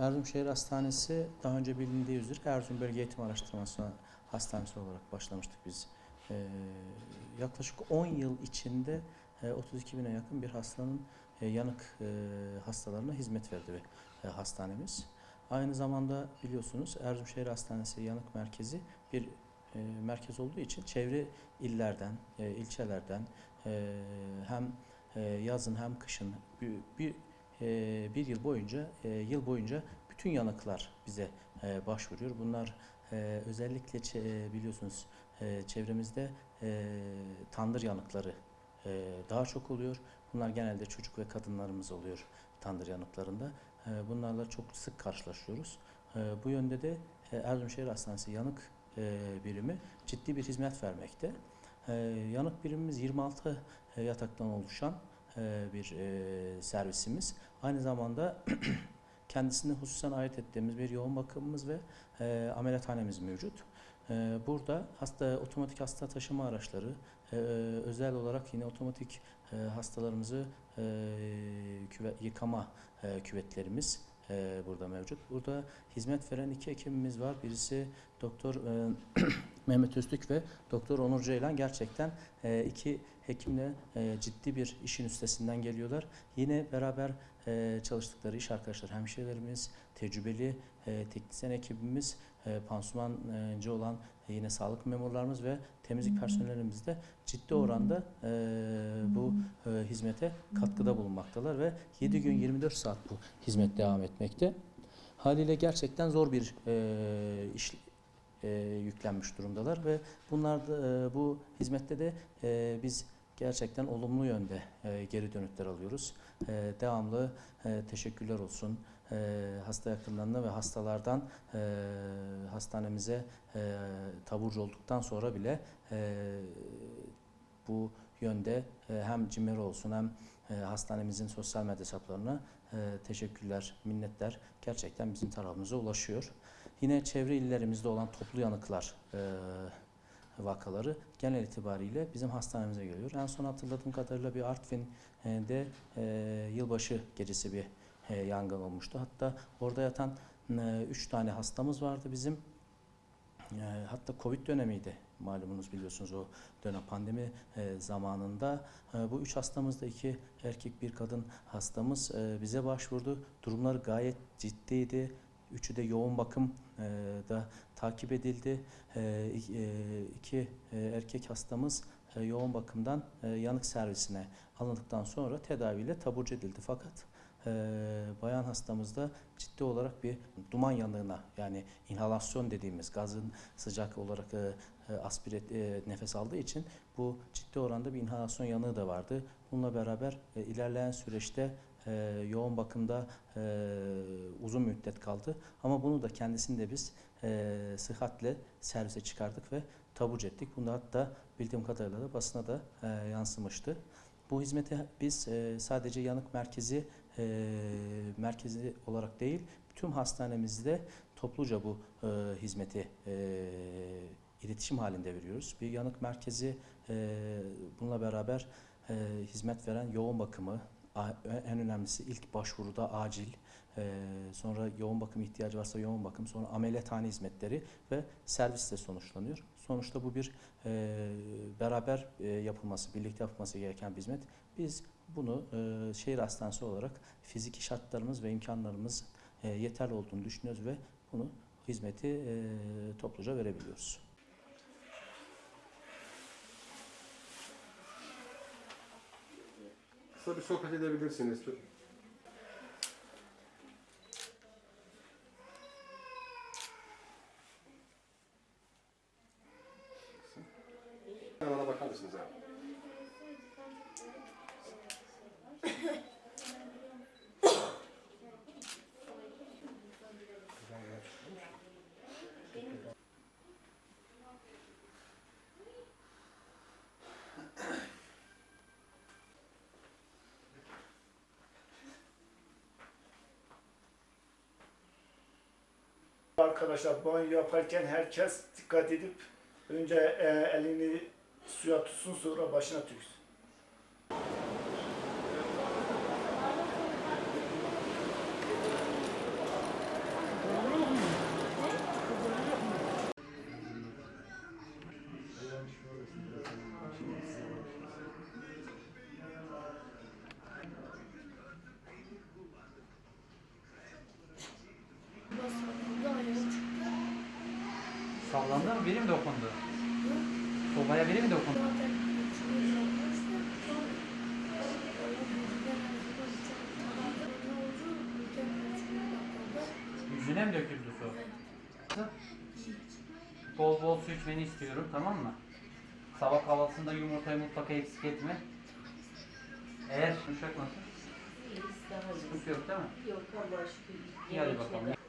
Erzurum Şehir Hastanesi daha önce bilindiği üzere Erzurum Bölge Eğitim Araştırması Hastanesi olarak başlamıştık biz. Ee, yaklaşık 10 yıl içinde e, 32 bine yakın bir hastanın e, yanık e, hastalarına hizmet verdi bir e, hastanemiz. Aynı zamanda biliyorsunuz Erzurum Şehir Hastanesi Yanık Merkezi bir e, merkez olduğu için çevre illerden, e, ilçelerden e, hem e, yazın hem kışın bir, bir, e, bir yıl boyunca e, yıl boyunca bütün yanıklar bize e, başvuruyor. Bunlar e, özellikle biliyorsunuz çevremizde tandır yanıkları daha çok oluyor. Bunlar genelde çocuk ve kadınlarımız oluyor tandır yanıklarında. Bunlarla çok sık karşılaşıyoruz. Bu yönde de e, Erzurum Şehir Hastanesi yanık birimi ciddi bir hizmet vermekte. Yanık birimimiz 26 e, yataktan oluşan e, bir e, servisimiz. Aynı zamanda kendisine hususen ait ettiğimiz bir yoğun bakımımız ve e, ameliyathanemiz mevcut. Burada hasta otomatik hasta taşıma araçları, özel olarak yine otomatik hastalarımızı yıkama e, küvetlerimiz burada mevcut. Burada hizmet veren iki hekimimiz var. Birisi Doktor Mehmet Öztürk ve Doktor Onur Ceylan gerçekten iki hekimle e, ciddi bir işin üstesinden geliyorlar. Yine beraber e, çalıştıkları iş arkadaşlar, hemşirelerimiz, tecrübeli e, teknisyen ekibimiz, e, pansumancı olan e, yine sağlık memurlarımız ve temizlik personelimiz de ciddi oranda e, bu e, hizmete katkıda bulunmaktalar ve 7 gün 24 saat bu hizmet devam etmekte. Haliyle gerçekten zor bir e, iş e, yüklenmiş durumdalar ve bunlar da, e, bu hizmette de e, biz gerçekten olumlu yönde e, geri dönütler alıyoruz. E, devamlı e, teşekkürler olsun e, hasta yakınlarına ve hastalardan e, hastanemize e, taburcu olduktan sonra bile e, bu yönde e, hem CİMER olsun hem e, hastanemizin sosyal medya hesaplarına e, teşekkürler, minnetler gerçekten bizim tarafımıza ulaşıyor. Yine çevre illerimizde olan toplu yanıklar e, vakaları genel itibariyle bizim hastanemize geliyor. En son hatırladığım kadarıyla bir Artvin'de e, yılbaşı gecesi bir e, yangın olmuştu. Hatta orada yatan 3 tane hastamız vardı bizim. E, hatta Covid dönemiydi malumunuz biliyorsunuz o dönem pandemi e, zamanında. E, bu üç hastamızda iki erkek bir kadın hastamız e, bize başvurdu. Durumları gayet ciddiydi. Üçü de yoğun bakım e, da takip edildi. E, e, iki e, erkek hastamız e, yoğun bakımdan e, yanık servisine alındıktan sonra tedaviyle taburcu edildi. Fakat e, bayan hastamızda ciddi olarak bir duman yanığına yani inhalasyon dediğimiz gazın sıcak olarak e, e, aspire e, nefes aldığı için bu ciddi oranda bir inhalasyon yanığı da vardı. Bununla beraber e, ilerleyen süreçte e, yoğun bakımda e, uzun müddet kaldı. Ama bunu da kendisini de biz e, sıhhatle servise çıkardık ve taburcu ettik. Bunu hatta bildiğim kadarıyla da basına da e, yansımıştı. Bu hizmeti biz e, sadece yanık merkezi e, merkezi olarak değil, tüm hastanemizde topluca bu e, hizmeti e, iletişim halinde veriyoruz. Bir yanık merkezi e, bununla beraber e, hizmet veren yoğun bakımı, en önemlisi ilk başvuruda acil, e, sonra yoğun bakım ihtiyacı varsa yoğun bakım, sonra ameliyathane hizmetleri ve servisle sonuçlanıyor. Sonuçta bu bir e, beraber e, yapılması, birlikte yapılması gereken bir hizmet. Biz bunu şehir hastanesi olarak fiziki şartlarımız ve imkanlarımız yeterli olduğunu düşünüyoruz ve bunu hizmeti topluca verebiliyoruz. Bir sohbet edebilirsiniz. Bana bakar mısınız abi? Arkadaşlar banyo yaparken herkes dikkat edip önce e, elini suya tutsun sonra başına tüksün. Mı? Biri mi dokundu? Sobaya biri mi dokundu? Yüzüne mi döküldü su? Bol bol su içmeni istiyorum tamam mı? Sabah kahvaltısında yumurtayı mutlaka eksik etme. Eğer yumuşak nasıl? Sıkıntı yok değil mi? Yok Allah'a şükür. İyi hadi bakalım.